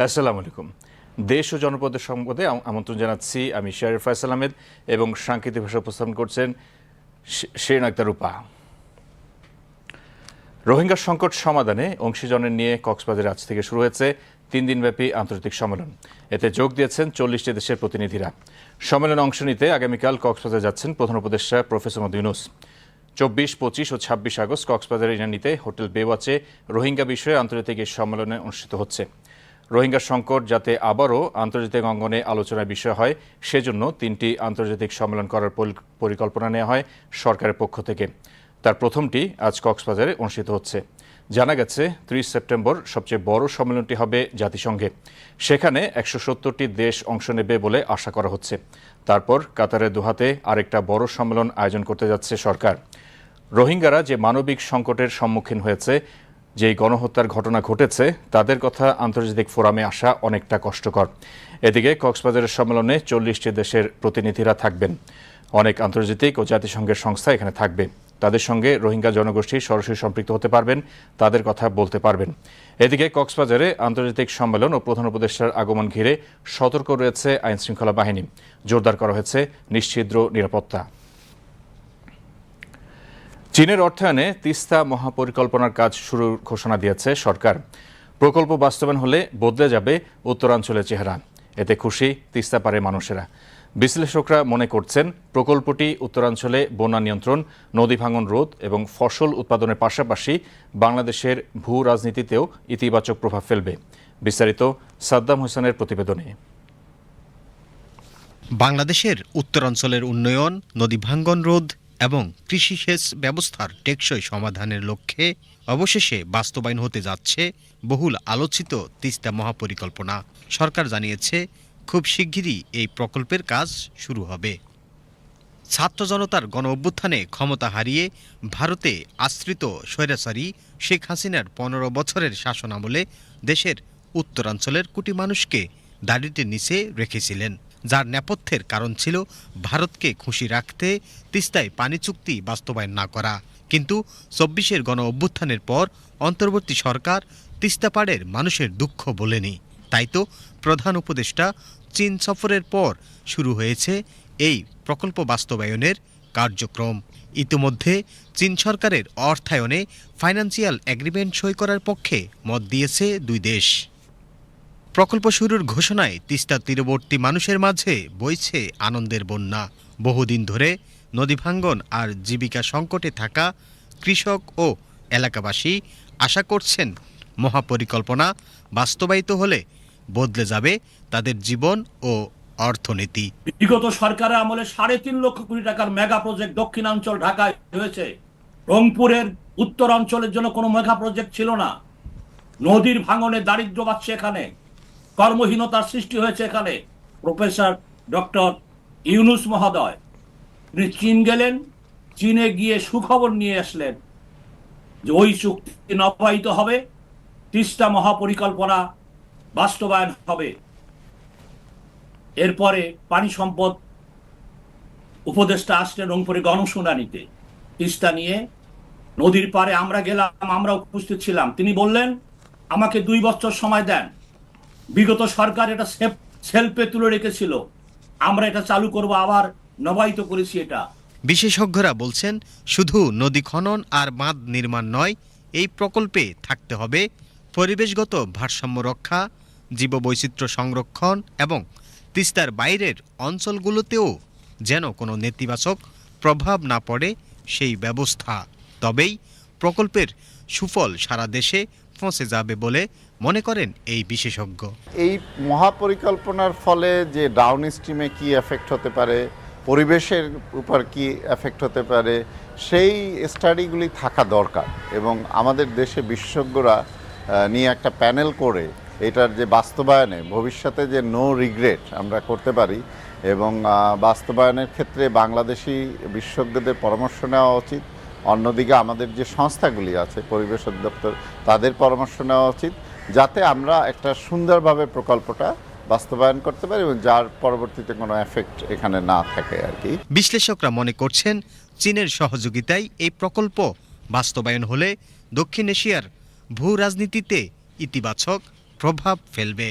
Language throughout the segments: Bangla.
আসসালামু আলাইকুম। দেশ ও জনপদের সম্পদে আমন্ত্রণ জানাচ্ছি আমি শারিফ ফয়সাল আহমেদ এবং সাংকেতিক ভাষা উপস্থাপন করছেন শে- শেরিন আক্তার রূপা। রোহিঙ্গা সংকট সমাধানে অংশীজনের নিয়ে কক্সবাজারে আজ থেকে শুরু হয়েছে তিন দিনব্যাপী আন্তর্জাতিক সম্মেলন। এতে যোগ দিয়েছেন চল্লিশটি দেশের প্রতিনিধিরা। সম্মেলনে অংশ নিতে আগামীকাল কক্সবাজার যাচ্ছেন প্রধান উপদেষ্টা প্রফেসর মদ ইউনুস। চব্বিশ, পঁচিশ ও ছাব্বিশ আগস্ট কক্সবাজারের ইনানিতে হোটেল বেওয়াচে রোহিঙ্গা বিষয়ে আন্তর্জাতিক এই সম্মেলনে অনুষ্ঠিত হচ্ছে। রোহিঙ্গা সংকট যাতে আবারও আন্তর্জাতিক অঙ্গনে আলোচনার বিষয় হয়, সেজন্য তিনটি আন্তর্জাতিক সম্মেলন করার পরিকল্পনা নেওয়া হয় সরকারের পক্ষ থেকে। তার প্রথমটি আজ কক্সবাজারে অনুষ্ঠিত হচ্ছে। জানা গেছে, ত্রিশ সেপ্টেম্বর সবচেয়ে বড় সম্মেলনটি হবে জাতিসংঘে। সেখানে একশো সত্তরটি দেশ অংশ নেবে বলে আশা করা হচ্ছে। তারপর কাতারের দোহাতে আরেকটা বড় সম্মেলন আয়োজন করতে যাচ্ছে সরকার। রোহিঙ্গারা যে মানবিক সংকটের সম্মুখীন হয়েছে যে গণহত্যার ঘটনা ঘটেছে, তাদের কথা আন্তর্জাতিক ফোরামে আসা অনেকটা কষ্টকর। এদিকে কক্সবাজারের সম্মেলনে চল্লিশটি দেশের প্রতিনিধিরা থাকবেন। অনেক আন্তর্জাতিক ও জাতিসংঘের সংস্থা এখানে থাকবে। তাদের সঙ্গে রোহিঙ্গা জনগোষ্ঠী সরাসরি সম্পৃক্ত হতে পারবেন, তাদের কথা বলতে পারবেন। এদিকে কক্সবাজারে আন্তর্জাতিক সম্মেলন ও প্রধান উপদেষ্টার আগমন ঘিরে সতর্ক রয়েছে আইনশৃঙ্খলা বাহিনী। জোরদার করা হয়েছে নিশ্ছিদ্র নিরাপত্তা। চীনের অর্থায়নে তিস্তা মহাপরিকল্পনার কাজ শুরুর ঘোষণা দিয়েছে সরকার। প্রকল্প বাস্তবায়ন হলে বদলে যাবে উত্তরাঞ্চলের চেহারা। এতে খুশি তিস্তা পারে মানুষেরা। বিশ্লেষকরা মনে করছেন, প্রকল্পটি উত্তরাঞ্চলে বন্যা নিয়ন্ত্রণ, নদী ভাঙন রোধ এবং ফসল উৎপাদনের পাশাপাশি বাংলাদেশের ভূ রাজনীতিতেও ইতিবাচক প্রভাব ফেলবে। বিস্তারিত সাদ্দাম হোসেনের প্রতিবেদনে। বাংলাদেশের উত্তরাঞ্চলের উন্নয়ন, নদী ভাঙ্গন রোধ এবং কৃষি সেচ ব্যবস্থার টেকসই সমাধানের লক্ষ্যে অবশেষে বাস্তবায়ন হতে যাচ্ছে বহুল আলোচিত তিস্তা মহাপরিকল্পনা। সরকার জানিয়েছে, খুব শিগগিরই এই প্রকল্পের কাজ শুরু হবে। ছাত্র জনতার গণ অভ্যুত্থানে ক্ষমতা হারিয়ে ভারতে আশ্রিত স্বৈরাচারী শেখ হাসিনার পনেরো বছরের শাসনামলে দেশের উত্তরাঞ্চলের কোটি মানুষকে দাড়িতে নিচে রেখেছিলেন। যার নেপথ্যের কারণ ছিল ভারতকে খুশি রাখতে তিস্তায় পানি চুক্তি বাস্তবায়ন না করা। কিন্তু চব্বিশের গণ অভ্যুত্থানের পর অন্তর্বর্তী সরকার তিস্তা পাড়ের মানুষের দুঃখ বলেনি। তাই তো প্রধান উপদেষ্টা চীন সফরের পর শুরু হয়েছে এই প্রকল্প বাস্তবায়নের কার্যক্রম। ইতিমধ্যে চীন সরকারের অর্থায়নে ফাইন্যান্সিয়াল এগ্রিমেন্ট সই করার পক্ষে মত দিয়েছে দুই দেশ। প্রকল্প শুরুর ঘোষণায় তিস্তা তীরবর্তী মানুষের মাঝে বইছে আনন্দের বন্যা। বহুদিন ধরে নদী ভাঙ্গন আর জীবিকা সংকটে থাকা কৃষক ও এলাকাবাসী আশা করছেন মহাপরিকল্পনা বাস্তবায়িত হলে বদলে যাবে তাদের জীবন ও অর্থনীতি। বিগত সরকারের আমলে সাড়ে তিন লক্ষ কোটি টাকার মেগা প্রজেক্ট দক্ষিণাঞ্চল ঢাকায় হয়েছে। রংপুরের উত্তরাঞ্চলের জন্য কোনো মেগা প্রজেক্ট ছিল না। নদীর ভাঙনে দারিদ্র বাড়ছে এখানে। কর্মহীনতার সৃষ্টি হয়েছে এখানে। প্রফেসর ডক্টর ইউনুস মহোদয় তিনি চীন গেলেন, চীনে গিয়ে সুখবর নিয়ে আসলেন যে ওই চুক্তি নবায়িত হবে, তিস্তা মহাপরিকল্পনা বাস্তবায়ন হবে। এরপরে পানি সম্পদ উপদেষ্টা আসলেন রংপুরে গণশুনানিতে। তিস্তা নিয়ে নদীর পারে আমরা গেলাম আমরা উপস্থিত ছিলাম। তিনি বললেন, আমাকে দুই বছর সময় দেন। বিগত সরকার এটা সেলফে তুলে রেখেছিল। আমরা এটা চালু করব, আবার নবায়িত করেছি এটা। বিশেষজ্ঞরা বলছেন, শুধু নদী খনন আর বাঁধ নির্মাণ নয়, এই প্রকল্পে থাকতে হবে পরিবেশগত ভারসাম্য রক্ষা, জীববৈচিত্র্য সংরক্ষণ এবং তিস্তার বাইরের অঞ্চলগুলোতেও যেন কোনো নেতিবাচক প্রভাব না পড়ে সেই ব্যবস্থা। তবেই প্রকল্পের সুফল সারা দেশে পৌঁছে যাবে বলে মনে করেন এই বিশেষজ্ঞ। এই মহাপরিকল্পনার ফলে যে ডাউন স্ট্রিমে কি এফেক্ট হতে পারে, পরিবেশের উপর কি এফেক্ট হতে পারে, সেই স্টাডিগুলি থাকা দরকার। এবং আমাদের দেশে বিশেষজ্ঞরা নিয়ে একটা প্যানেল করে এটার যে বাস্তবায়নে, ভবিষ্যতে যে নো রিগ্রেট আমরা করতে পারি এবং বাস্তবায়নের ক্ষেত্রে বাংলাদেশি বিশেষজ্ঞদের পরামর্শ নেওয়া উচিত। অন্যদিকে আমাদের যে সংস্থাগুলি আছে, পরিবেশ অধিদপ্তর, তাদের পরামর্শ নেওয়া উচিত। যাতে আমরা একটা সুন্দরভাবে প্রকল্পটা বাস্তবায়ন করতে পারি এবং যার পরবর্তীতে কোনো এফেক্ট এখানে না থাকে আর কি। বিশ্লেষকরা মনে করছেন চীনের সহযোগিতায় এই প্রকল্প বাস্তবায়ন হলে দক্ষিণ এশিয়ার ভূ রাজনীতিতে ইতিবাচক প্রভাব ফেলবে।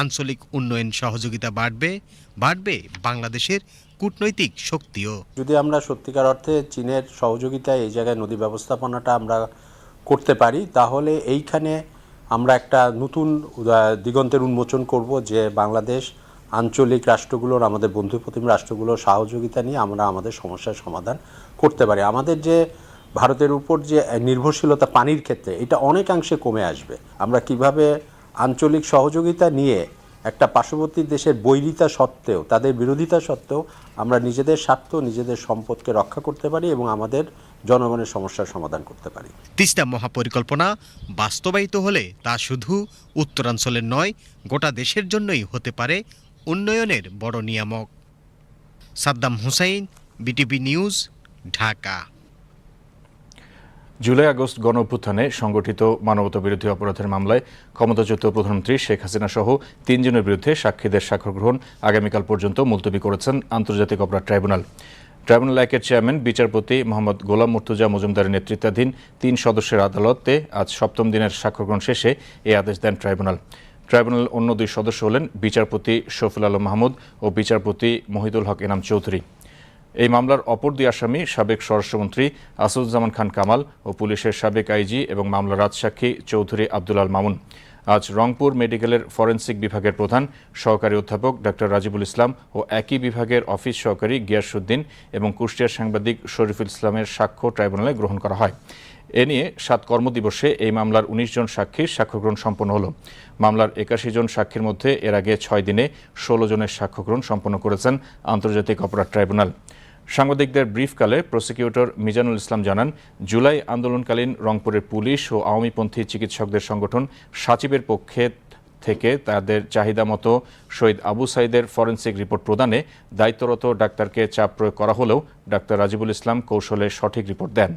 আঞ্চলিক উন্নয়ন সহযোগিতা বাড়বে বাড়বে বাংলাদেশের কূটনৈতিক শক্তিও। যদি আমরা সত্যিকার অর্থে চীনের সহযোগিতায় এই জায়গায় নদী ব্যবস্থাপনাটা আমরা করতে পারি তাহলে এইখানে আমরা একটা নতুন দিগন্তের উন্মোচন করব যে বাংলাদেশ আঞ্চলিক রাষ্ট্রগুলোর, আমাদের বন্ধুপ্রতিম রাষ্ট্রগুলোর সহযোগিতা নিয়ে আমরা আমাদের সমস্যার সমাধান করতে পারি। আমাদের যে ভারতের উপর যে নির্ভরশীলতা পানির ক্ষেত্রে, এটা অনেকাংশে কমে আসবে। আমরা কীভাবে আঞ্চলিক সহযোগিতা নিয়ে একটা পার্শ্ববর্তী দেশের বৈরিতা সত্ত্বেও, তাদের বিরোধিতা সত্ত্বেও আমরা নিজেদের স্বার্থ, নিজেদের সম্পদকে রক্ষা করতে পারি এবং আমাদের জনগণের সমস্যার সমাধান করতে পারি। তিস্তা মহাপরিকল্পনা বাস্তবায়িত হলে তা শুধু উত্তরাঞ্চলের নয় গোটা দেশের জন্যই হতে পারে উন্নয়নের বড় নিয়ামক। Saddam Hossain BTV news Dhaka. July August গণ অভ্যুত্থানে সংগঠিত মানবতা বিরোধী অপরাধের মামলায় ক্ষমতাচ্যুত প্রধানমন্ত্রী শেখ হাসিনা সহ তিনজনের বিরুদ্ধে সাক্ষীদের স্বাক্ষর গ্রহণ আগামীকাল পর্যন্ত মুলতবি করেছেন আন্তর্জাতিক অপরাধ ট্রাইব্যুনাল। ট্রাইব্যুনাল একের চেয়ারম্যান, বিচারপতি মোহাম্মদ গোলাম মুর্তুজা মজুমদারের নেতৃত্বাধীন তিন সদস্যের আদালতে আজ সপ্তম দিনের স্বাক্ষর গ্রহণ শেষে এই আদেশ দেন ট্রাইব্যুনাল। ট্রাইব্যুনাল অন্য দুই সদস্য হলেন বিচারপতি শফিল আলম মাহমুদ ও বিচারপতি মহিদুল হক এনাম চৌধুরী। এই মামলার অপর দুই আসামি সাবেক স্বরাষ্ট্রমন্ত্রী আসুজ্জামান খান কামাল ও পুলিশের সাবেক আইজি এবং মামলার রাজসাক্ষী চৌধুরী আব্দুল আল মামুন। আজ রংপুর মেডিকেলের ফরেন্সিক বিভাগের প্রধান, সহকারী অধ্যাপক ডক্টর রাজিবুল ইসলাম ও একই বিভাগের অফিস সহকারী গিয়াসুদ্দিন এবং কুষ্টিয়ার সাংবাদিক শরীফুল ইসলামের সাক্ষ্য ট্রাইব্যুনালে গ্রহণ করা হয়। এ নিয়ে সাত কর্মদিবসে এই মামলার উনিশ জন সাক্ষীর সাক্ষ্যগ্রহণ সম্পন্ন হল। মামলার একাশি জন সাক্ষীর মধ্যে এর আগে ছয় দিনে ষোলো জনের সাক্ষ্যগ্রহণ সম্পন্ন করেছেন আন্তর্জাতিক অপরাধ ট্রাইব্যুনাল। সাংবাদিকদের ব্রিফকালে প্রসিকিউটর মিজানুল ইসলাম জানান, জুলাই আন্দোলনকালীন রংপুরের পুলিশ ও আওয়ামীপন্থী চিকিৎসকদের সংগঠন সাচিবের পক্ষে থেকে তাদের চাহিদা মতো শহীদ আবু সাইদের ফরেন্সিক রিপোর্ট প্রদানে দায়িত্বরত ডাক্তারকে চাপ প্রয়োগ করা হলেও ডাক্তার রাজিবুল ইসলাম কৌশলে সঠিক রিপোর্ট দেন।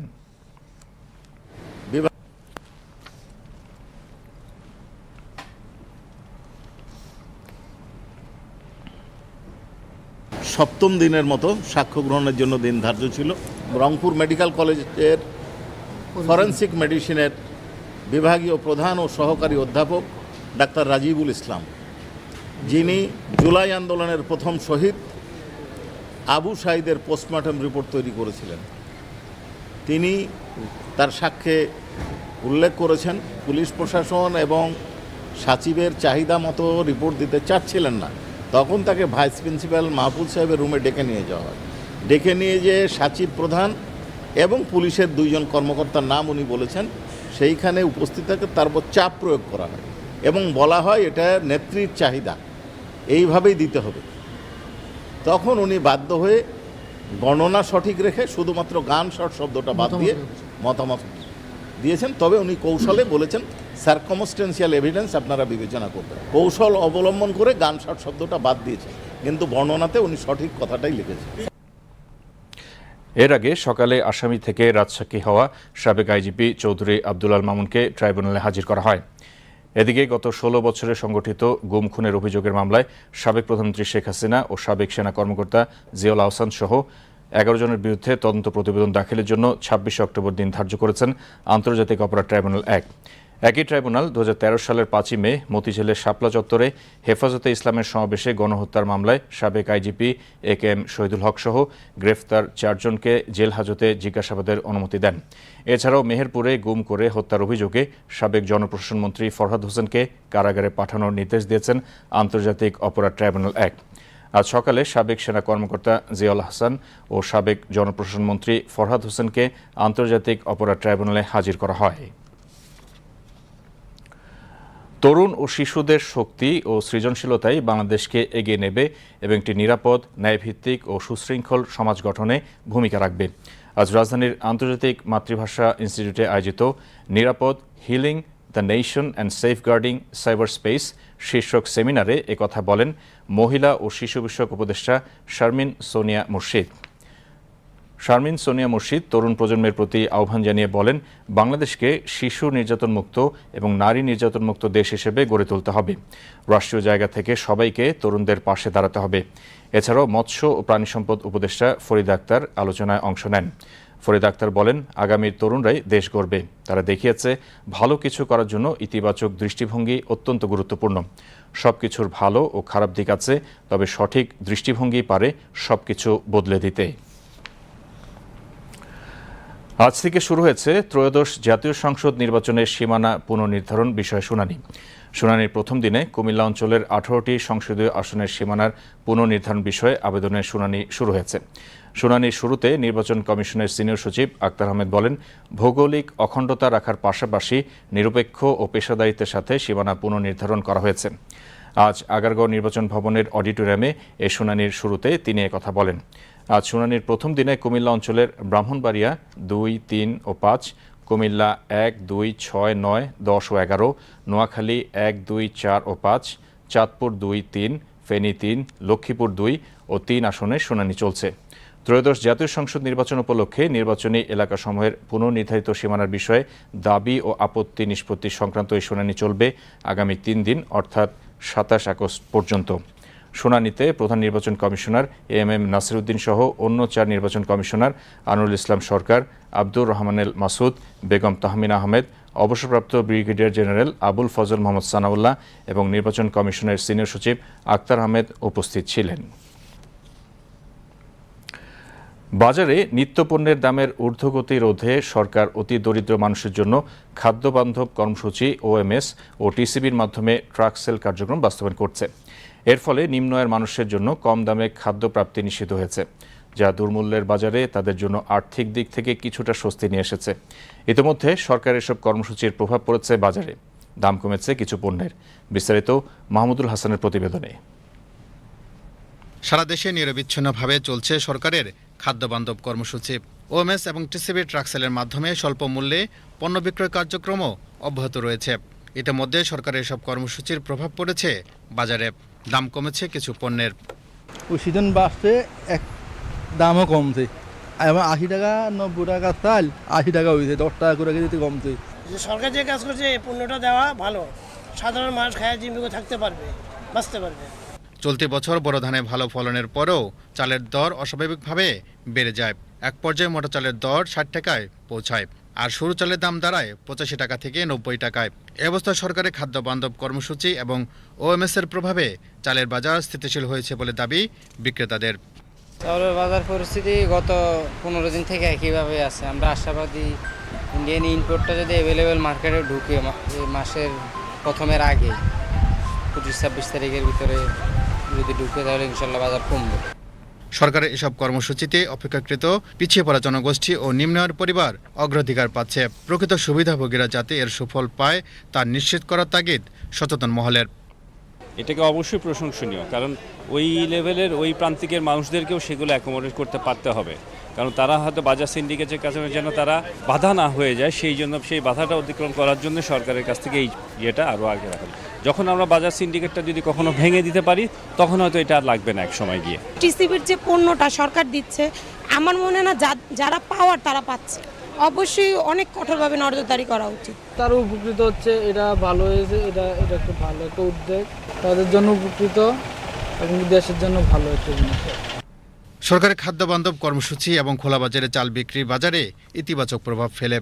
সপ্তম দিনের মতো সাক্ষ্য গ্রহণের জন্য দিন ধার্য ছিল। রংপুর মেডিকেল কলেজের ফরেন্সিক মেডিসিনের বিভাগীয় প্রধান ও সহকারী অধ্যাপক ডাক্তার রাজিবুল ইসলাম। যিনি জুলাই আন্দোলনের প্রথম শহীদ আবু সাইদের পোস্টমর্টম রিপোর্ট তৈরি করেছিলেন। তিনি তার সাক্ষ্যে উল্লেখ করেছেন, পুলিশ প্রশাসন এবং সাচিবের চাহিদা মতো রিপোর্ট দিতে চাচ্ছিলেন না। তখন তাকে ভাইস প্রিন্সিপাল মাহফুজ সাহেবের রুমে ডেকে নিয়ে যাওয়া হয়। ডেকে নিয়ে যে সাচিব প্রধান এবং পুলিশের দুইজন কর্মকর্তার নাম উনি বলেছেন। সেইখানে উপস্থিত থাকে তার উপর চাপ প্রয়োগ করা হয় এবং বলা হয় এটা নেত্রীর চাহিদা। এইভাবেই দিতে হবে। তখন উনি বাধ্য হয়ে গণনা সঠিক রেখে শুধুমাত্র গান শট শব্দটা বাদ দিয়ে মতামত দিয়েছেন। তবে উনি কৌশলে বলেছেন সার্কমস্টেন্সিয়াল এভিডেন্স আপনারা বিবেচনা করবেন। কৌশল অবলম্বন করে গান শট শব্দটা বাদ দিয়েছেন কিন্তু বর্ণনাতে উনি সঠিক কথাটাই লিখেছেন। এর আগে সকালে আসামি থেকে রাজসাক্ষী হওয়া সাবেক আইজিপি চৌধুরী আল মামুনকে ট্রাইব্যুনালে হাজির করা হয়। এদিকে গত ষোলো বছরে সংগঠিত গুম খুনের অভিযোগের মামলায় সাবেক প্রধানমন্ত্রী শেখ হাসিনা ও সাবেক সেনা কর্মকর্তা জিয়াউল আহসান সহ এগারো জনের বিরুদ্ধে তদন্ত প্রতিবেদন দাখিলের জন্য ছাব্বিশে অক্টোবর দিন ধার্য করেছেন আন্তর্জাতিক অপরাধ ট্রাইব্যুনাল এক। একই ট্রাইব্যুনাল দু হাজার তেরো সালের পাঁচই মে মতিঝিলের শাপলা চত্বরে হেফাজতে ইসলামের সমাবেশে গণহত্যার মামলায় সাবেক IGP A K M Shahidul Haque সহ গ্রেফতার চারজনকে জেল হাজতে জিজ্ঞাসাবাদের অনুমতি দেন। এছাড়াও মেহেরপুরে গুম করে হত্যার অভিযোগে সাবেক জনপ্রশাসন মন্ত্রী ফরহাদ হোসেনকে কারাগারে পাঠানোর নির্দেশ দিয়েছেন আন্তর্জাতিক অপরাধ ট্রাইব্যুনাল এক। আজ সকালে সাবেক সেনা কর্মকর্তা জিয়াউল হাসান ও সাবেক জনপ্রশাসন মন্ত্রী ফরহাদ হোসেনকে আন্তর্জাতিক অপরাধ ট্রাইব্যুনালে হাজির করা হয়। তরুণ ও শিশুদের শক্তি ও সৃজনশীলতাই বাংলাদেশকে এগিয়ে নেবে এবং একটি নিরাপদ, ন্যায়ভিত্তিক ও সুশৃঙ্খল সমাজ গঠনে ভূমিকা রাখবে। আজ রাজধানীর আন্তর্জাতিক মাতৃভাষা ইনস্টিটিউটে আয়োজিত নিরাপদ, healing, the nation and safeguarding cyber space শীর্ষক সেমিনারে একথা বলেন মহিলা ও শিশু বিষয়ক উপদেষ্টা শারমিন সোনিয়া মুর্শিদ। শারমিন সোনিয়া মুর্শিদ তরুণ প্রজন্মের প্রতি আহ্বান জানিয়ে বলেন, বাংলাদেশকে শিশু নির্যাতন মুক্ত এবং নারী নির্যাতন মুক্ত দেশ হিসেবে গড়ে তুলতে হবে। রাষ্ট্রীয় জায়গা থেকে সবাইকে তরুণদের পাশে দাঁড়াতে হবে। এছাড়াও মৎস্য ও প্রাণী সম্পদ উপদেষ্টা ফরিদ আক্তার আলোচনায় অংশ নেন। ফরিদ আক্তার বলেন আগামীর তরুণরাই দেশ গড়বে। তারা দেখিয়েছে, ভালো কিছু করার জন্য ইতিবাচক দৃষ্টিভঙ্গি অত্যন্ত গুরুত্বপূর্ণ। সবকিছুর ভালো ও খারাপ দিক আছে, তবে সঠিক দৃষ্টিভঙ্গি পারে সবকিছু বদলে দিতে। আজ থেকে শুরু হয়েছে ত্রয়োদশ জাতীয় সংসদ নির্বাচনের সীমানা পুনর্নির্ধারণ বিষয়ে শুনানি। শুনানির প্রথম দিনে কুমিল্লা অঞ্চলের আঠারোটি সংসদীয় আসনের সীমানার পুনর্নির্ধারণ বিষয়ে আবেদনের শুনানি শুরু হয়েছে। শুনানির শুরুতে নির্বাচন কমিশনের সিনিয়র সচিব আক্তার আহমেদ বলেন, ভৌগোলিক অখণ্ডতা রাখার পাশাপাশি নিরপেক্ষ ও পেশাদারিত্বের সাথে সীমানা পুনর্নির্ধারণ করা হয়েছে। আজ আগারগাঁও নির্বাচন ভবনের অডিটোরিয়ামে এ শুনানির শুরুতে তিনি কথা বলেন। আজ শুনানির প্রথম দিনে কুমিল্লা অঞ্চলের ব্রাহ্মণবাড়িয়া দুই, তিন ও পাঁচ, কুমিল্লা এক, দুই, ছয়, নয়, দশ ও এগারো, নোয়াখালী এক, দুই, চার ও পাঁচ, চাঁদপুর দুই, তিন, ফেনী তিন, লক্ষ্মীপুর দুই ও তিন আসনে শুনানি চলছে। ত্রয়োদশ জাতীয় সংসদ নির্বাচন উপলক্ষে নির্বাচনী এলাকাসমূহের পুনর্নির্ধারিত সীমানার বিষয়ে দাবি ও আপত্তি নিষ্পত্তি সংক্রান্ত এই শুনানি চলবে আগামী তিন দিন, অর্থাৎ সাতাশ আগস্ট পর্যন্ত। শুনানিতে প্রধান নির্বাচন কমিশনার এম এম নাসিরুদ্দিন সহ অন্য চার নির্বাচন কমিশনার আনুল ইসলাম সরকার, আব্দুর রহমানেল মাসুদ, বেগম তাহমিনা আহমেদ, অবসরপ্রাপ্ত ব্রিগেডিয়ার জেনারেল আবুল ফজল মোহাম্মদ সানাউল্লাহ এবং নির্বাচন কমিশনের সিনিয়র সচিব আক্তার আহমেদ উপস্থিত ছিলেন। বাজারে নিত্যপণ্যের দামের ঊর্ধ্বগতি রোধে সরকার অতি দরিদ্র মানুষের জন্য খাদ্যবান্ধব কর্মসূচি ওএমএস ও টিসিবির মাধ্যমে ট্রাক সেল কার্যক্রম বাস্তবায়ন করছে। এর ফলে নিম্ন আয়ের মানুষের জন্য কম দামে খাদ্য প্রাপ্তি নিষিদ্ধ হয়েছে, যা দুর্মূল্যের বাজারে তাদের জন্য আর্থিক দিক থেকে কিছুটা স্বস্তি নিয়ে এসেছে। ইতিমধ্যে সরকার এসব কর্মসূচির প্রভাব পড়েছে বাজারে। দাম কমেছে কিছু পণ্যের। বিস্তারিত মাহমুদুল হাসানের প্রতিবেদনে। সারা দেশে নিরবিচ্ছিন্নভাবে চলছে সরকারের খাদ্যবান্ধব কর্মসূচি। ওএমএস এবং টিসিবি ট্রাকসেলের মাধ্যমে স্বল্প মূল্যে পণ্য বিক্রয় কার্যক্রমও অব্যাহত রয়েছে। ইতিমধ্যে সরকারের এসব কর্মসূচির প্রভাব পড়েছে বাজারে। দাম কমেছে কিছু পণ্যের ওই সিজন বাড়ছে এক দামও কমছে। এবং আশি টাকা নব্বই টাকা চাল আশি টাকা হয়েছে দশ টাকা করে কেজিতে কমছে। যে সরকার যে কাজ করছে এই পণ্যটা দেওয়া ভালো। সাধারণ মানুষ খায়া জীবিকা থাকতে পারবে বাঁচতে পারবে। চলতি বছর বড় ধানে ভালো ফলনের পরেও চালের দর অস্বাভাবিকভাবে বেড়ে যায়। এক পর্যায়ে মোটা চালের দর ষাট টাকায় পৌঁছায়। আর সরু চালের দাম দাঁড়ায় পঁচাশি টাকা থেকে নব্বই টাকায়। এ অবস্থায় সরকারের খাদ্য বান্ধব কর্মসূচি এবং ওএমএস এর প্রভাবে চালের বাজার স্থিতিশীল হয়েছে বলে দাবি বিক্রেতাদের। চাউলের বাজার পরিস্থিতি গত পনেরো দিন থেকে একইভাবে আছে। আমরা আশাবাদী ইন্ডিয়ান ইনপোর্টটা যদি অ্যাভেলেবেল মার্কেটে ঢুকে মাসের প্রথমের আগে পঁচিশ ছাব্বিশ তারিখের ভিতরে যদি ঢুকে তাহলে ইনশাল্লাহ বাজার কমবে। সরকারের এসব কর্মসূচিতে অপেক্ষাকৃত পিছিয়ে পড়া জনগোষ্ঠী ও নিম্নয়ের পরিবার অগ্রাধিকার পাচ্ছে। প্রকৃত সুবিধাভোগীরা যাতে এর সুফল পায়, তা নিশ্চিত করার তাগিদ সচেতন মহলের। এটাকে অবশ্যই প্রশংসনীয়, কারণ ওই লেভেলের ওই প্রান্তিকের মানুষদেরকেও সেগুলো অ্যাকোমোডেট করতে পারতে হবে। কারণ তারা হয়তো বাজার সিন্ডিকেটের কাছে যেন তারা বাধা না হয়ে যায় সেই জন্য সেই বাধাটা অতিক্রম করার জন্য সরকারের কাছ থেকে এই ইয়েটা আরও আগে রাখা যখন আমরা বাজার সিন্ডিকেটটা যদি কখনো ভেঙে দিতে পারি তখন হয়তো এটা আর লাগবে না এক সময় গিয়ে। টিসিবির যে পণ্যটা সরকার দিচ্ছে আমার মনে না যারা পাওয়ার তারা পাচ্ছে। অবশ্যই অনেক কঠোরভাবে নজরদারি করা উচিত। তারা উপকৃত হচ্ছে এটা ভালো হয়েছে এটা এটা একটা ভালো একটা উদ্যোগ। তাদের জন্য উপকৃত এবং দেশের জন্য ভালো একটা জিনিস সরকারের খাদ্যবান্ধব কর্মসূচি এবং খোলা বাজারে চাল বিক্রি বাজারে ইতিবাচক প্রভাব ফেলে।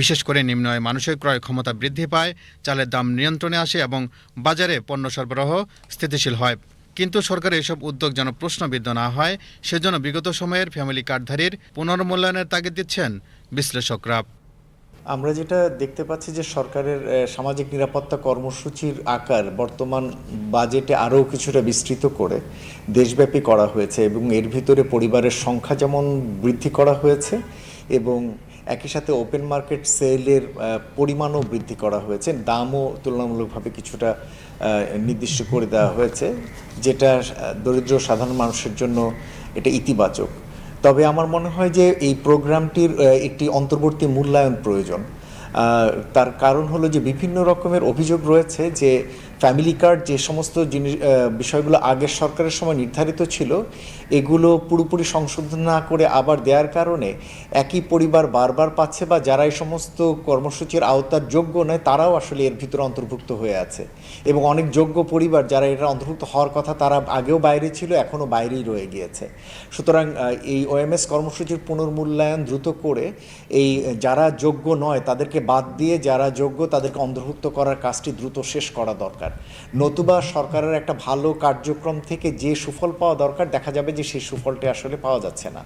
বিশেষ করে নিম্ন আয় মানুষের ক্রয় ক্ষমতা বৃদ্ধি পায়, চালের দাম নিয়ন্ত্রণে আসে এবং বাজারে পণ্য সরবরাহ স্থিতিশীল হয়। কিন্তু সরকারের এসব উদ্যোগ যেন প্রশ্নবিদ্ধ না হয়, সেজন্য বিগত সময়ের ফ্যামিলি কার্ডধারীর পুনর্মূল্যায়নের তাগিদ দিচ্ছেন বিশ্লেষকরা। আমরা যেটা দেখতে পাচ্ছি যে সরকারের সামাজিক নিরাপত্তা কর্মসূচির আকার বর্তমান বাজেটে আরও কিছুটা বিস্তৃত করে দেশব্যাপী করা হয়েছে এবং এর ভিতরে পরিবারের সংখ্যা যেমন বৃদ্ধি করা হয়েছে এবং একই সাথে ওপেন মার্কেট সেলের পরিমাণও বৃদ্ধি করা হয়েছে। দামও তুলনামূলকভাবে কিছুটা নির্দিষ্ট করে দেওয়া হয়েছে, যেটা দরিদ্র সাধারণ মানুষের জন্য এটা ইতিবাচক। তবে আমার মনে হয় যে এই প্রোগ্রামটির একটি অন্তর্বর্তী মূল্যায়ন প্রয়োজন। তার কারণ হলো যে বিভিন্ন রকমের অভিযোগ রয়েছে যে ফ্যামিলি কার্ড যে সমস্ত জিনিস বিষয়গুলো আগের সরকারের সময় নির্ধারিত ছিল, এগুলো পুরোপুরি সংশোধন না করে আবার দেওয়ার কারণে একই পরিবার বারবার পাচ্ছে বা যারা এই সমস্ত কর্মসূচির আওতার যোগ্য নয়, তারাও আসলে এর ভিতরে অন্তর্ভুক্ত হয়ে আছে। এবং অনেক যোগ্য পরিবার যারা এটা অন্তর্ভুক্ত হওয়ার কথা তারা আগেও বাইরে ছিল এখনও বাইরেই রয়ে গিয়েছে। সুতরাং এই ওএমএস কর্মসূচির পুনর্মূল্যায়ন দ্রুত করে এই যারা যোগ্য নয়, তাদেরকে বাদ দিয়ে যারা যোগ্য তাদেরকে অন্তর্ভুক্ত করার কাজটি দ্রুত শেষ করা দরকার। নতুবা সরকারের একটা ভালো কার্যক্রম থেকে যে সুফল পাওয়া দরকার, দেখা যাবে যে সেই সুফলটি আসলে পাওয়া যাচ্ছে না।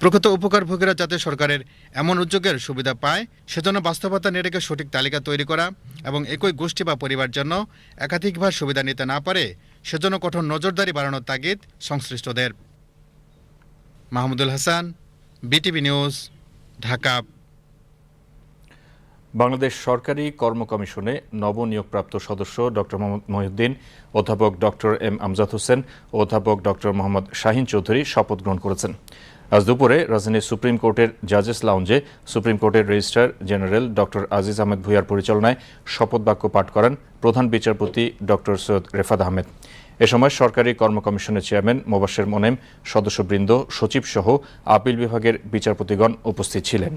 প্রকৃত উপকারভোগীরা যাতে সরকারের এমন উদ্যোগের সুবিধা পায়, সেজন্য বাস্তবতা নিরেখে সঠিক তালিকা তৈরি করা এবং একই গোষ্ঠী বা পরিবার জন্য একাধিকবার সুবিধা নিতে না পারে, সেজন্য কঠোর নজরদারি বাড়ানোর তাগিদ সংশ্লিষ্টদের। Mahmudul Hasan, BTV news, Dhaka. Bangladesh সরকারি কর্ম কমিশনে নবনিয়োগপ্রাপ্ত সদস্য ডক্টর মোহাম্মদ মহিউদ্দিন, অধ্যাপক ডক্টর এম আমজাদ হোসেন ও অধ্যাপক ডক্টর মোহাম্মদ শাহিন চৌধুরী শপথ গ্রহণ করেছেন। আজ দুপুরে রাজধানীর সুপ্রিম কোর্টের জাজেস লাউঞ্জে সুপ্রিম কোর্টের registrar general doctor Aziz Ahmed ভুইয়ার পরিচালনায় শপথ বাক্য পাঠ করেন প্রধান বিচারপতি ডক্টর সৈয়দ রেফাত আহমেদ। এ সময় সরকারি কর্ম কমিশনের চেয়ারম্যান মোবাশ্বের মোনেম, সদস্যবৃন্দ সচিব সহ আপিল বিভাগের বিচারপতিগণ উপস্থিত ছিলেন।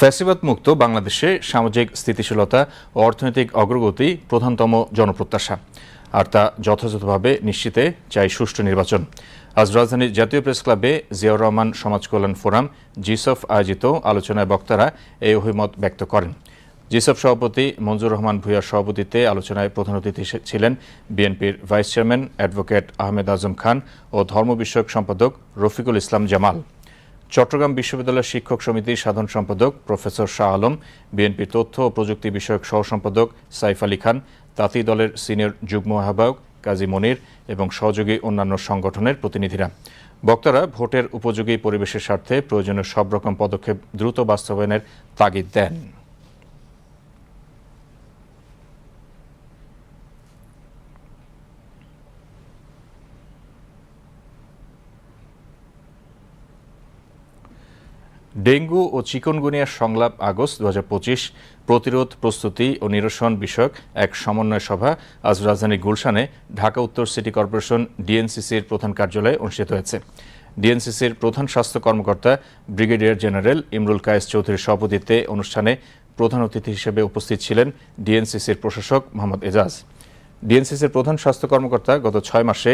ফ্যাসিবাদ মুক্ত বাংলাদেশে সামাজিক স্থিতিশীলতা ও অর্থনৈতিক অগ্রগতি প্রধানতম জনপ্রত্যাশা। আর তা যথাযথভাবে নিশ্চিতে চাই সুষ্ঠু নির্বাচন। আজ রাজধানীর জাতীয় প্রেস ক্লাবে জিয়াউর রহমান সমাজ কল্যাণ ফোরাম, জিসফ আয়োজিত আলোচনায় বক্তারা এই অভিমত ব্যক্ত করেন। জিসফ সভাপতি মঞ্জুর রহমান ভূঁইয়ার সভাপতিত্বে আলোচনায় প্রধান অতিথি ছিলেন বিএনপির vice chairman advocate Ahmed Azam Khan ও ধর্ম বিষয়ক সম্পাদক রফিকুল ইসলাম জামাল। চট্টগ্রাম বিশ্ববিদ্যালয়ের শিক্ষক সমিতির সাধারণ সম্পাদক প্রফেসর শাহ আলম, বিএনপির তথ্য ও প্রযুক্তি বিষয়ক সহ সম্পাদক সাইফ আলী খান, তাঁতি দলের সিনিয়র যুগ্ম আহ্বায়ক কাজী মনির এবং সহযোগী অন্যান্য সংগঠনের প্রতিনিধিরা। বক্তারা ভোটের উপযোগী পরিবেশের স্বার্থে প্রয়োজনীয় সব রকম পদক্ষেপ দ্রুত বাস্তবায়নের তাগিদ দেন। ডেঙ্গু ও চিকনগুনিয়ার সংলাপ আগস্ট দু হাজার পঁচিশ প্রতিরোধ প্রস্তুতি ও নিরসন বিষয়ক এক সমন্বয় সভা আজ রাজধানীর গুলশানে ঢাকা উত্তর সিটি কর্পোরেশন ডিএনসিসির প্রধান কার্যালয়ে অনুষ্ঠিত হয়েছে। ডিএনসিসির প্রধান স্বাস্থ্য কর্মকর্তা ব্রিগেডিয়ার জেনারেল ইমরুল কায়েস চৌধুরীর সভাপতিত্বে অনুষ্ঠানে প্রধান অতিথি হিসেবে উপস্থিত ছিলেন ডিএনসিসির প্রশাসক মোহাম্মদ এজাজ। ডিএনসিসির প্রধান স্বাস্থ্য কর্মকর্তা গত ছয় মাসে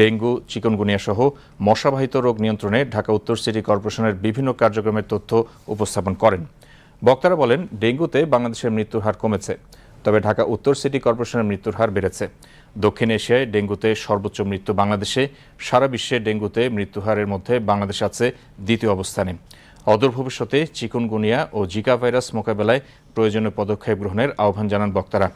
ডেঙ্গু চিকনগুনিয়া সহ মশাবাহিত রোগ নিয়ন্ত্রণে ঢাকা উত্তর সিটি কর্পোরেশনের বিভিন্ন কার্যক্রমের তথ্য উপস্থাপন করেন। বক্তারা বলেন, ডেঙ্গুতে বাংলাদেশের মৃত্যুর হার কমেছে, তবে ঢাকা উত্তর সিটি কর্পোরেশনের মৃত্যুর হার বেড়েছে। দক্ষিণ এশিয়ায় ডেঙ্গুতে সর্বোচ্চ মৃত্যু বাংলাদেশে, সারা বিশ্বে ডেঙ্গুতে মৃত্যুহারের মধ্যে বাংলাদেশ আছে দ্বিতীয় অবস্থানে। অদূর ভবিষ্যতে চিকুনগুনিয়া ও জিকা ভাইরাস মোকাবেলায় প্রয়োজনীয় পদক্ষেপ গ্রহণের আহ্বান জানান বক্তারা।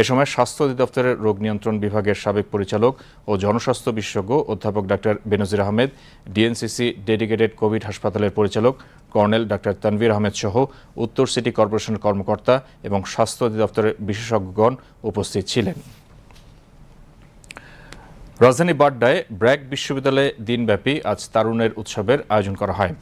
এ সময় স্বাস্থ্য অধিদপ্তরের রোগ নিয়ন্ত্রণ বিভাগের সাবেক পরিচালক ও জনস্বাস্থ্য বিশেষজ্ঞ অধ্যাপক doctor Benazir Ahmed, DNCC dedicated COVID হাসপাতালের পরিচালক কর্নেল ডাক্তার তানভীর আহমেদ সহ উত্তর সিটি কর্পোরেশনের কর্মকর্তা এবং স্বাস্থ্য অধিদপ্তরের বিশেষজ্ঞগণ উপস্থিত ছিলেন। রাজধানী বাড্ডায় ব্র্যাক বিশ্ববিদ্যালয়ে দিনব্যাপী আজ তারুণের উৎসবের আয়োজন করা হয়।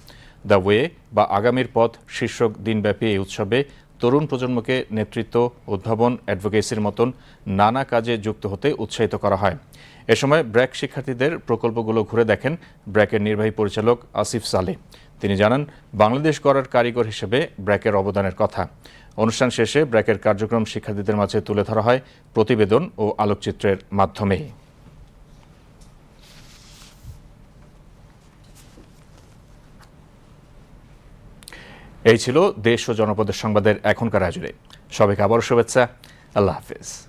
দ্য ওয়ে বা আগামীর পথ শীর্ষক দিনব্যাপী এই উৎসবে তরুণ প্রজন্মকে নেতৃত্ব, উদ্ভাবন অ্যাডভোকেসির মতন নানা কাজে যুক্ত হতে উৎসাহিত করা হয়। এ সময় ব্র্যাক শিক্ষার্থীদের প্রকল্পগুলো ঘুরে দেখেন ব্র্যাকের নির্বাহী পরিচালক আসিফ সালে। তিনি জানান, বাংলাদেশ গড়ার কারিগর হিসেবে ব্র্যাকের অবদানের কথা। অনুষ্ঠান শেষে ব্র্যাকের কার্যক্রম শিক্ষার্থীদের মাঝে তুলে ধরা হয় প্রতিবেদন ও আলোকচিত্রের মাধ্যমে। এই ছিল দেশ ও জনপদের সংবাদের এখনকার আয়োজনে সবাইকে আবারও শুভেচ্ছা। আল্লাহ হাফিজ।